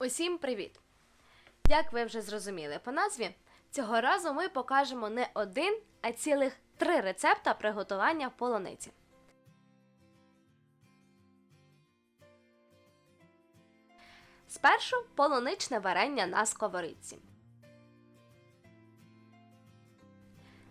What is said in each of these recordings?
Усім привіт! Як ви вже зрозуміли по назві, цього разу ми покажемо не один, а цілих три рецепта приготування полуниці. Спершу полуничне варення на сковорідці.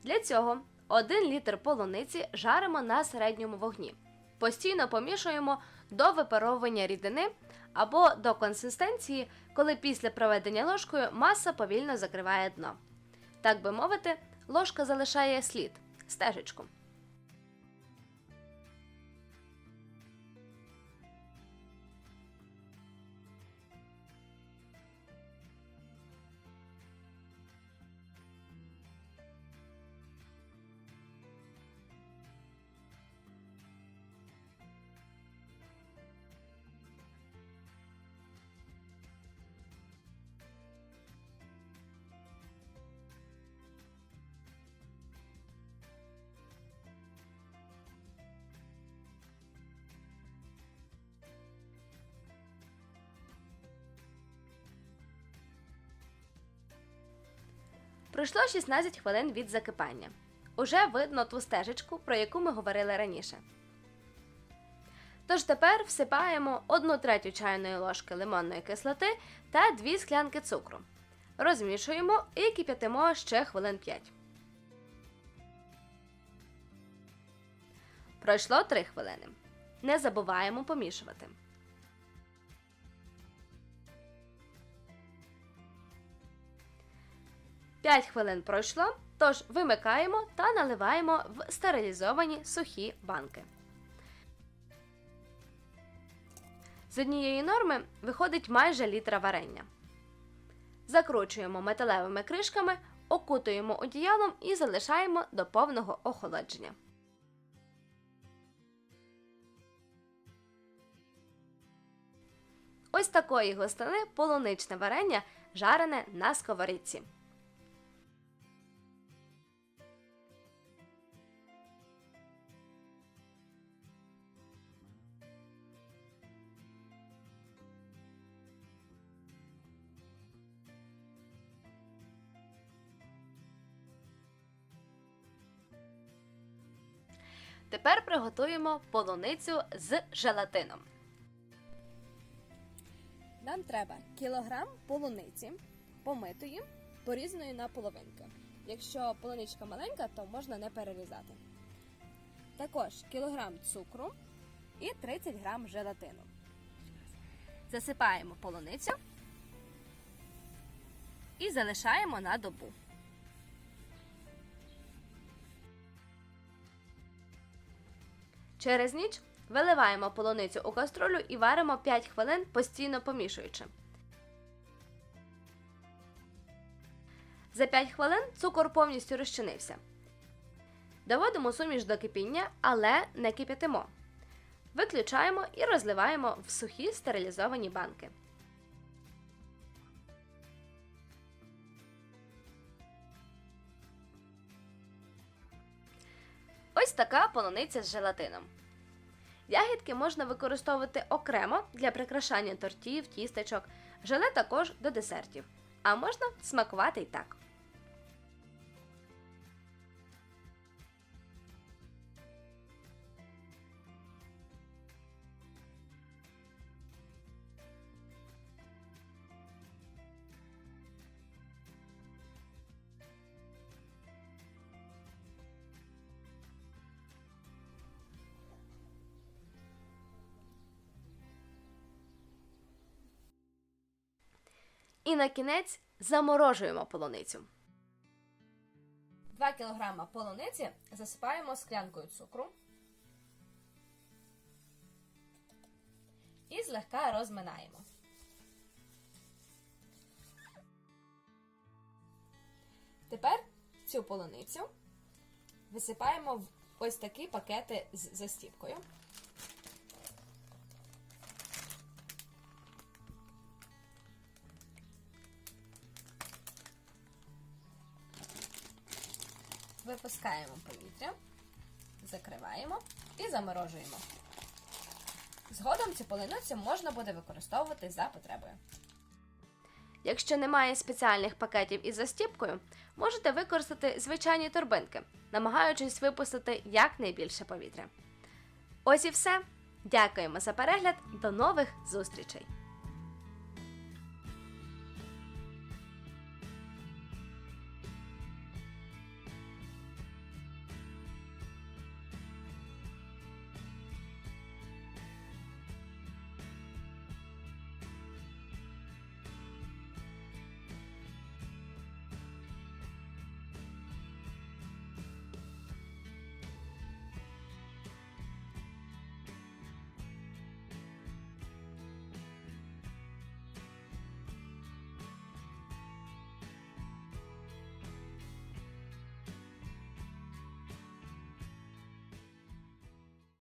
Для цього 1 літр полуниці жаримо на середньому вогні. Постійно помішуємо до випаровування рідини або до консистенції, коли після проведення ложкою маса повільно закриває дно. Так би мовити, ложка залишає слід стежечку. Пройшло 16 хвилин від закипання. Уже видно ту стежечку, про яку ми говорили раніше. Тож тепер всипаємо 1 третю чайної ложки лимонної кислоти та 2 склянки цукру. Розмішуємо і кип'ятимо ще хвилин 5. Пройшло 3 хвилини. Не забуваємо помішувати. П'ять хвилин пройшло, тож вимикаємо та наливаємо в стерилізовані сухі банки. З однієї норми виходить майже літра варення. Закручуємо металевими кришками, окутуємо одіялом і залишаємо до повного охолодження. Ось такої густини полуничне варення жарене на сковорідці. Тепер приготуємо полуницю з желатином. Нам треба кілограм полуниці помитої, порізаної на половинки. Якщо полуничка маленька, то можна не перерізати. Також кілограм цукру і 30 грам желатину. Засипаємо полуницю і залишаємо на добу. Через ніч виливаємо полуницю у каструлю і варимо 5 хвилин, постійно помішуючи. За 5 хвилин цукор повністю розчинився. Доводимо суміш до кипіння, але не кип'ятимо. Виключаємо і розливаємо в сухі стерилізовані банки. Ось така полуниця з желатином. Ягідки можна використовувати окремо для прикрашання тортів, тістечок, желе також до десертів. А можна смакувати й так. І на кінець заморожуємо полуницю. 2 кг полуниці засипаємо склянкою цукру і злегка розминаємо. Тепер цю полуницю висипаємо в ось такі пакети з застіпкою. Випускаємо повітря, закриваємо і заморожуємо. Згодом цю полуницю можна буде використовувати за потребою. Якщо немає спеціальних пакетів із застіпкою, можете використати звичайні торбинки, намагаючись випустити якнайбільше повітря. Ось і все. Дякуємо за перегляд. До нових зустрічей!